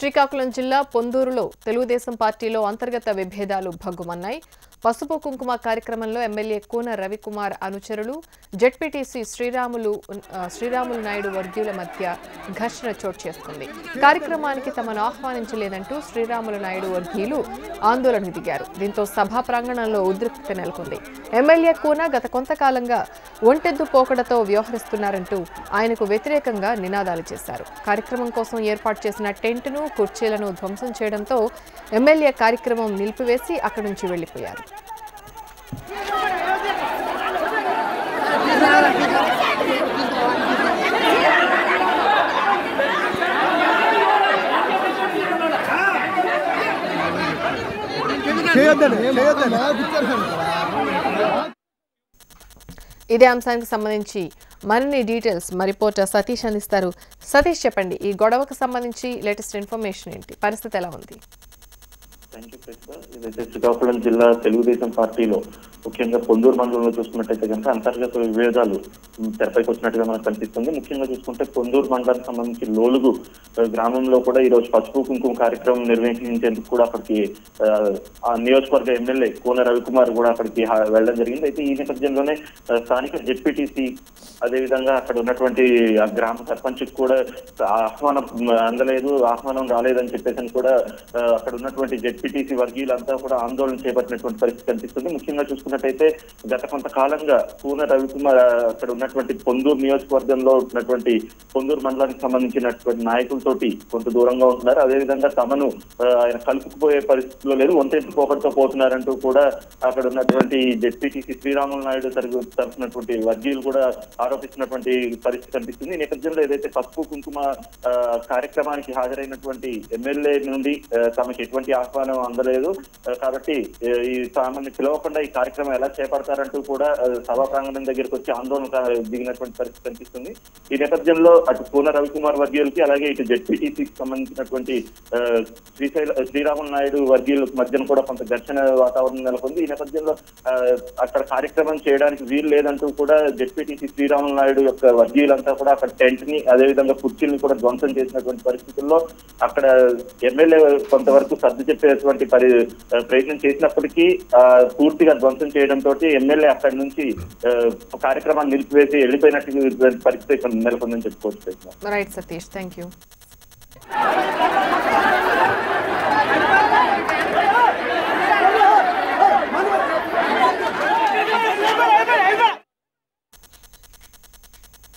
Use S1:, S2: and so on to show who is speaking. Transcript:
S1: శ్రీకాకుళం జిల్లా పొందూరులో తెలుగుదేశం పార్టీలో అంతర్గత విభేదాలు భగ్గుమన్నాయి. పసుపు కుంకుమ కార్యక్రమంలో ఎమ్మెల్యే కూన రవికుమార్ అనుచరులు జడ్పీటీసీ శ్రీరాములు శ్రీరాములు నాయుడు వర్గీయుల మధ్య ఘర్షణ చోటు చేసుకుంది. కార్యక్రమానికి తమను ఆహ్వానించలేదంటూ శ్రీరాములు నాయుడు వర్గీయులు ఆందోళనకు దిగారు. దీంతో సభా ప్రాంగణంలో ఉద్రిక్తత నెలకొంది. ఎమ్మెల్యే కూన గత కొంతకాలంగా ఒంటెద్దు పోకడతో వ్యవహరిస్తున్నారంటూ ఆయనకు వ్యతిరేకంగా నినాదాలు చేశారు. కార్యక్రమం కోసం ఏర్పాటు చేసిన టెంట్ను కుర్చీలను ధ్వంసం చేయడంతో ఎమ్మెల్యే కార్యక్రమం నిలిపివేసి అక్కడి నుంచి వెళ్ళిపోయారు
S2: చేయొద్దండి చేయొద్దండి
S1: ఇదే అంశానికి సంబంధించి మరిన్ని డీటెయిల్స్ మా రిపోర్టర్ సతీష్ అందిస్తారు. సతీష్ చెప్పండి ఈ గొడవకు సంబంధించి లేటెస్ట్ ఇన్ఫర్మేషన్ ఏంటి? పరిస్థితి ఎలా ఉంది?
S3: ఇదైతే శ్రీకాకుళం జిల్లా తెలుగుదేశం పార్టీలో ముఖ్యంగా పొందూరు మండలంలో చూసుకున్నట్టయితే కనుక అంతర్గత విభేదాలు తెరపైకి వచ్చినట్టుగా మనకు కనిపిస్తుంది. ముఖ్యంగా చూసుకుంటే పొందూరు మండలానికి సంబంధించి లోలుగు గ్రామంలో కూడా ఈ రోజు పసుపు కుంకుమ కార్యక్రమం నిర్వహించేందుకు కూడా అక్కడికి ఆ, నియోజకవర్గ ఎమ్మెల్యే కోన రవికుమార్ కూడా అక్కడికి వెళ్ళడం జరిగింది. అయితే ఈ నేపథ్యంలోనే స్థానిక జెడ్పీటీసీ అదేవిధంగా అక్కడ ఉన్నటువంటి ఆ గ్రామ సర్పంచ్ కూడా ఆహ్వానం అందలేదు ఆహ్వానం రాలేదని చెప్పేసి కూడా అక్కడ ఉన్నటువంటి జెడ్పీటీసీ వర్గీయులంతా కూడా ఆందోళన చేపట్టినటువంటి పరిస్థితి కనిపిస్తుంది. ముఖ్యంగా చూసుకున్నట్టయితే గత కొంతకాలంగా కూన రవికుమార్ అక్కడ ఉన్న ఉన్నటువంటి పొందూరు నియోజకవర్గంలో ఉన్నటువంటి పొందూరు మండలానికి సంబంధించినటువంటి నాయకులతోటి కొంత దూరంగా ఉంటున్నారు. అదేవిధంగా తమను ఆయన కలుపుకుపోయే పరిస్థితిలో లేదు. వంతెత్తు పోకటితో పోతున్నారంటూ కూడా అక్కడ ఉన్నటువంటి జెడ్పీటీసీ శ్రీరాములు నాయుడు తరగు తరఫునటువంటి వర్గీయులు కూడా ఆరోపిస్తున్నటువంటి పరిస్థితి కనిపిస్తుంది. ఈ నేపథ్యంలో ఏదైతే పసుపు కుంకుమ కార్యక్రమానికి హాజరైనటువంటి ఎమ్మెల్యే నుండి తమకు ఎటువంటి ఆహ్వానం అందలేదు. కాబట్టి ఈ తమని పిలవకుండా ఈ కార్యక్రమం ఎలా చేపడతారంటూ కూడా సభా ప్రాంగణం దగ్గరికి వచ్చి ఆందోళన దిగినటువంటి పరిస్థితి కనిపిస్తుంది. ఈ నేపథ్యంలో అటు పూన రవికుమార్ వర్గీయులకి అలాగే ఇటు జడ్పీటీసీకి సంబంధించినటువంటి శ్రీశైల శ్రీరాములు నాయుడు వర్గీయుల మధ్యన కూడా కొంత ఘర్షణ వాతావరణం నెలకొంది. ఈ నేపథ్యంలో అక్కడ కార్యక్రమం చేయడానికి వీలు లేదంటూ కూడా జడ్పీటీసీ శ్రీరాములు నాయుడు యొక్క వర్గీయులంతా కూడా అక్కడ టెంట్ని అదేవిధంగా కుర్చీల్ని కూడా ధ్వంసం చేసినటువంటి పరిస్థితుల్లో అక్కడ ఎమ్మెల్యే కొంతవరకు సర్ది చెప్పేటువంటి పరి ప్రయత్నం చేసినప్పటికీ పూర్తిగా ధ్వంసం చేయడంతో ఎమ్మెల్యే అక్కడి నుంచి కార్యక్రమాన్ని నిలిపి నిలిపివేసి వెళ్ళిపోయినట్టు పరిస్థితి ఇక్కడ నెలకొందని చెప్పుకోవచ్చు
S1: రైట్ సతీష్ థ్యాంక్ యూ